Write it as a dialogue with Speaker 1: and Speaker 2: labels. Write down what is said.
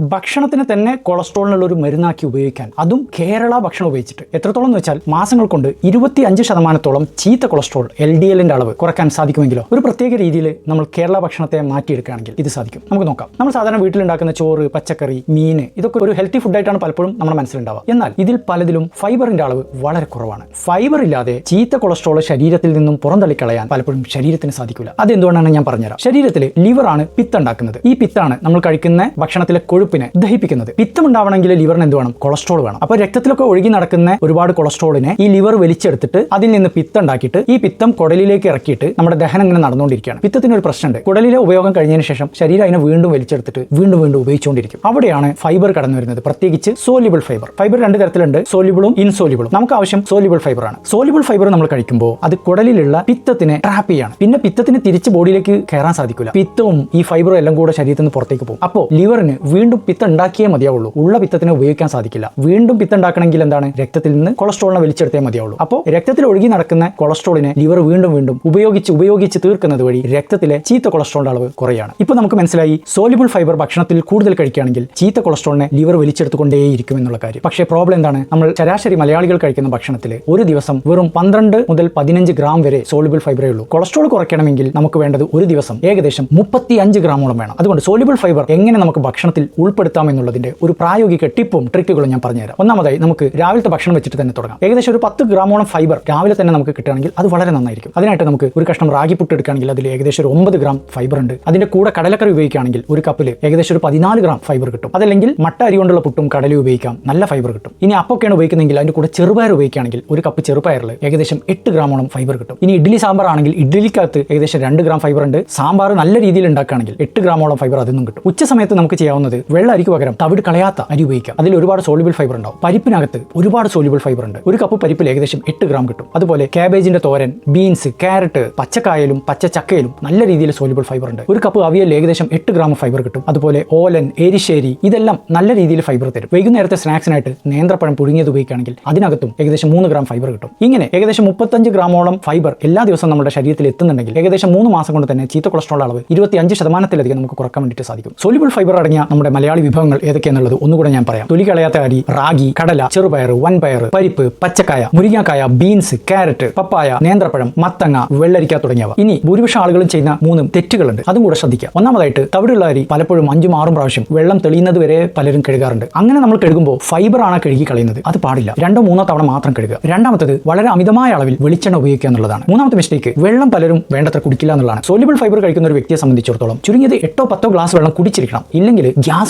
Speaker 1: ഭക്ഷണത്തിന് തന്നെ കൊളസ്ട്രോളിനുള്ള ഒരു മരുന്നാക്കി ഉപയോഗിക്കാൻ. അതും കേരള ഭക്ഷണം ഉപയോഗിച്ചിട്ട്. എത്രത്തോളം എന്ന് വെച്ചാൽ മാസങ്ങൾ കൊണ്ട് ഇരുപത്തി അഞ്ച് ശതമാനത്തോളം ചീത്ത കൊളസ്ട്രോൾ എൽ ഡി എല്ലിന്റെ അളവ് കുറയ്ക്കാൻ സാധിക്കുമെങ്കിലോ? ഒരു പ്രത്യേക രീതിയിൽ നമ്മൾ കേരള ഭക്ഷണത്തെ മാറ്റിയെടുക്കുകയാണെങ്കിൽ ഇത് സാധിക്കും. നമുക്ക് നോക്കാം. നമ്മൾ സാധാരണ വീട്ടിലുണ്ടാക്കുന്ന ചോറ് പച്ചക്കറി മീൻ ഇതൊക്കെ ഒരു ഹെൽത്തി ഫുഡായിട്ടാണ് പലപ്പോഴും നമ്മുടെ മനസ്സിലുണ്ടാവുക. എന്നാൽ ഇതിൽ പലതിലും ഫൈബറിന്റെ അളവ് വളരെ കുറവാണ്. ഫൈബർ ഇല്ലാതെ ചീത്ത കൊളസ്ട്രോൾ ശരീരത്തിൽ നിന്നും പുറന്തള്ളിക്കളയാൻ പലപ്പോഴും ശരീരത്തിന് സാധിക്കില്ല അതെന്തുകൊണ്ടാണ് ഞാൻ പറഞ്ഞുതരാം? ശരീരത്തിൽ ലിവറാണ് പിത്ത് ഉണ്ടാക്കുന്നത്. ഈ പിത്താണ് നമ്മൾ കഴിക്കുന്ന ഭക്ഷണത്തിലെ കൊഴുപ്പിനെ ദഹിപ്പിക്കുന്നത്. പിത്തം ഉണ്ടാവണമെങ്കിൽ ലിവറിന് എന്ത് വേണം? കൊളസ്ട്രോൾ വേണം. അപ്പോൾ രക്തത്തിലൊക്കെ ഒഴുകി നടക്കുന്ന ഒരുപാട് കൊളസ്ട്രോളിനെ ഈ ലിവർ വലിച്ചെടുത്തിട്ട് അതിൽ നിന്ന് പിത്തം ഉണ്ടാക്കിയിട്ട് ഈ പിത്തം കുടലിലേക്ക് ഇറക്കിയിട്ട് നമ്മുടെ ദഹനം ഇങ്ങനെ നടന്നുകൊണ്ടിരിക്കുകയാണ്. പിത്തത്തിന് ഒരു പ്രശ്നമുണ്ട്. കുടലിലെ ഉപയോഗം കഴിഞ്ഞതിന് ശേഷം ശരീരം അതിനെ വീണ്ടും വലിച്ചെടുത്തിട്ട് വീണ്ടും വീണ്ടും ഉപയോഗിച്ചുകൊണ്ടിരിക്കും. അവിടെയാണ് ഫൈബർ കടന്നു വരുന്നത്. പ്രത്യേകിച്ച് സോലിബിൾ ഫൈബർ. ഫൈബർ രണ്ട് തരത്തിലുണ്ട്. സോലിബിളും ഇൻസോലിബിളും നമുക്ക് ആവശ്യം സോലിബിൾ ഫൈബർ ആണ്. സോലിബിൾ ഫൈബർ നമ്മൾ കഴിക്കുമ്പോൾ അത് കുടലിലുള്ള പിത്തത്തിനെ ട്രാപ്പ് ചെയ്യാണ്. പിന്നെ പിത്തത്തിന് തിരിച്ച് ബോഡിയിലേക്ക് കയറാൻ സാധിക്കില്ല. പിത്തവും ഈ ഫൈബറും എല്ലാം കൂടെ ശരീരത്തിൽ നിന്ന് പുറത്തേക്ക് പോകും. അപ്പോൾ ലിവറിന് വീണ്ടും പിത്തം ഉണ്ടാക്കിയേ മതിയാവുള്ളൂ. ഉള്ള പിത്തത്തിനെ ഉപയോഗിക്കാൻ സാധിക്കില്ല. വീണ്ടും പിത്തം ഉണ്ടാക്കണമെങ്കിൽ എന്താണ്? രക്തത്തിൽ നിന്ന് കൊളസ്ട്രോളിനെ വലിച്ചെടുത്തേ മതിയാവുള്ളൂ. അപ്പോൾ രക്തത്തിൽ ഒഴുകി നടക്കുന്ന കൊളസ്ട്രോളിനെ ലിവർ വീണ്ടും വീണ്ടും ഉപയോഗിച്ച് ഉപയോഗിച്ച് തീർക്കുന്നത് വഴി രക്തത്തിലെ ചീത്ത കൊളസ്ട്രോളിന്റെ അളവ് കുറയാണ്. ഇപ്പോൾ നമുക്ക് മനസ്സിലായി സോലിബിൾ ഫൈബർ ഭക്ഷണത്തിൽ കൂടുതൽ കഴിക്കുകയാണെങ്കിൽ ചീത്ത കൊളസ്ട്രോളിനെ ലിവർ വലിച്ചെടുത്തുകൊണ്ടേയിരിക്കും എന്നുള്ള കാര്യം. പക്ഷേ പ്രോബ്ലം എന്താണ്? നമ്മൾ ശരാശരി മലയാളികൾ കഴിക്കുന്ന ഭക്ഷണത്തിൽ ഒരു ദിവസം വെറും പന്ത്രണ്ട് മുതൽ പതിനഞ്ച് ഗ്രാം വരെ സോലിബിൾ ഫൈബറേ ഉള്ളൂ കൊളസ്ട്രോൾ കുറയ്ക്കണമെങ്കിൽ നമുക്ക് വേണ്ടത് ഒരു ദിവസം ഏകദേശം മുപ്പത്തി അഞ്ച് ഗ്രാമോളം വേണം. അതുകൊണ്ട് സോലിബിൾ ഫൈബർ എങ്ങനെ നമുക്ക് ഭക്ഷണത്തിൽ ഉൾപ്പെടുത്താം എന്നുള്ളതിന്റെ ഒരു പ്രായോഗിക ടിപ്പും ട്രിക്കുകളും ഞാൻ പറഞ്ഞുതരാം. ഒന്നാമതായി നമുക്ക് രാവിലത്തെ ഭക്ഷണം വെച്ചിട്ട് തന്നെ തുടങ്ങാം. ഏകദേശം ഒരു പത്ത് ഗ്രാമോളം ഫൈബർ രാവിലെ തന്നെ നമുക്ക് കിട്ടുകയാണെങ്കിൽ അത് വളരെ നന്നായിരിക്കും. അതിനായിട്ട് നമുക്ക് ഒരു കഷ്ണം റാഗി പുട്ട് എടുക്കുകയാണെങ്കിൽ അതിൽ ഏകദേശം ഒരു ഒമ്പത് ഗ്രാം ഫൈബർ ഉണ്ട്. അതിന്റെ കൂടെ കടലക്കറി ഉപയോഗിക്കുകയാണെങ്കിൽ ഒരു കപ്പിൽ ഏകദേശം ഒരു പതിനാല് ഗ്രാം ഫൈബർ കിട്ടും. അതല്ലെങ്കിൽ മട്ട അരി കൊണ്ടുള്ള പുട്ടും കടലും ഉപയോഗിക്കാം. നല്ല ഫൈബർ കിട്ടും. ഇനി അപ്പൊക്കെയാണ് ഉപയോഗിക്കുന്നതെങ്കിൽ അതിന്റെ കൂടെ ചെറുപയർ ഉപയോഗിക്കുകയാണെങ്കിൽ ഒരു കപ്പ് ചെറുപയറിൽ ഏകദേശം എട്ട് ഗ്രാമോളം ഫൈബർ കിട്ടും. ഇനി ഇഡ്ഡലി സാമ്പാർ ആണെങ്കിൽ ഇഡ്ഡലിക്കകത്ത് ഏകദേശം രണ്ട് ഗ്രാം ഫൈബർ ഉണ്ട്. സാമ്പാർ നല്ല രീതിയിൽ ഉണ്ടാക്കുകയാണെങ്കിൽ എട്ട് ഗ്രാമോളം ഫൈബർ അതിൽ നിന്നും കിട്ടും. ഉച്ച സമയത്ത് നമുക്ക് ചെയ്യാവുന്നത് വെള്ള അരിക്ക് പകരം തവിട് കളയാത്ത അരി ഉപയോഗിക്കാം. അതിൽ ഒരുപാട് സോളിബിൾ ഫൈബർ ഉണ്ടാവും. പരിപ്പിനകത്ത് ഒരുപാട് സോളിബിൾ ഫൈബർ ഉണ്ട്. ഒരു കപ്പ് പരിപ്പിൽ ഏകദേശം എട്ട് ഗ്രാം കിട്ടും. അതുപോലെ കാബേജിന്റെ തോരൻ ബീൻസ് ക്യാരറ്റ് പച്ചക്കായലും പച്ചച്ചക്കയിലും നല്ല രീതിയിൽ സോളിബിൾ ഫൈബർ ഉണ്ട്. ഒരു കപ്പ് അവിയൽ ഏകദേശം എട്ട് ഗ്രാം ഫൈബർ കിട്ടും. അതുപോലെ ഓലൻ എരിശ്ശേരി ഇതെല്ലാം നല്ല രീതിയിൽ ഫൈബർ തരും. വൈകുന്നേരത്തെ സ്നാക്സിനായിട്ട് നേന്ത്രപ്പഴം പുഴുങ്ങിയത് ഉപയോഗിക്കുകയാണെങ്കിൽ അതിനകത്തും ഏകദേശം മൂന്ന് ഗ്രാം ഫൈബർ കിട്ടും. ഇങ്ങനെ ഏകദേശം മുപ്പത്തഞ്ച് ഗ്രാമോളം ഫൈബർ എല്ലാ ദിവസവും നമ്മുടെ ശരീരത്തിൽ എത്തുന്നുണ്ടെങ്കിൽ ഏകദേശം മൂന്ന് മാസം കൊണ്ട് തന്നെ ചീത്ത കൊളസ്ട്രോൾ അളവ് ഇരുപത്തി അഞ്ച് ശതമാനത്തിലധികം നമുക്ക് കുറയ്ക്കാൻ വേണ്ടിയിട്ട് സാധിക്കും. സോലിബിൾ ഫൈബർ അടങ്ങിയ നമ്മുടെ മലയാളി വിഭവങ്ങൾ ഏതൊക്കെയാണുള്ളത് ഒന്നുകൂടെ ഞാൻ പറയാം. തൊലി കളയാത്ത അരി റാഗി കടല ചെറുപയർ വൻപയർ പരിപ്പ് പച്ചക്കായ മുരിങ്ങാക്കായ ബീൻസ് ക്യാരറ്റ് പപ്പായ നേന്ത്രപ്പഴം മത്തങ്ങ വെള്ളരിക്ക തുടങ്ങിയവ. ഇനി ഭൂരിപക്ഷം ആളുകളും ചെയ്യുന്ന മൂന്നും തെറ്റുകളുണ്ട്. അതും കൂടെ ശ്രദ്ധിക്കുക ഒന്നാമതായിട്ട് തവിടുള്ള അരി പലപ്പോഴും അഞ്ചും ആറും പ്രാവശ്യം വെള്ളം തെളിയുന്നത് വരെ പലരും കഴുകാറുണ്ട്. അങ്ങനെ നമ്മൾ കഴുകുമ്പോൾ ഫൈബർ ആണ് കഴുകി കളയുന്നത്. അത് പാടില്ല. രണ്ടോ മൂന്നോ തവണ മാത്രം കഴുകുക. രണ്ടാമത്തത് വളരെ അമിതമായ അളവിൽ വെളിച്ചെണ്ണ ഉപയോഗിക്കുക എന്നുള്ളതാണ്. മൂന്നാമത്തെ മിസ്റ്റേക്ക് വെള്ളം പലരും വേണ്ടത്ര കുടിക്കില്ല എന്നുള്ളതാണ്. സോലിബിൾ ഫൈബർ കഴിക്കുന്ന ഒരു വ്യക്തിയെ സംബന്ധിച്ചിടത്തോളം ചുരുങ്ങിയത് എട്ടോ പത്തോ ഗ്ലാസ് വെള്ളം കുടിച്ചിരിക്കണം. ഇല്ലെങ്കിൽ ഗ്യാസ്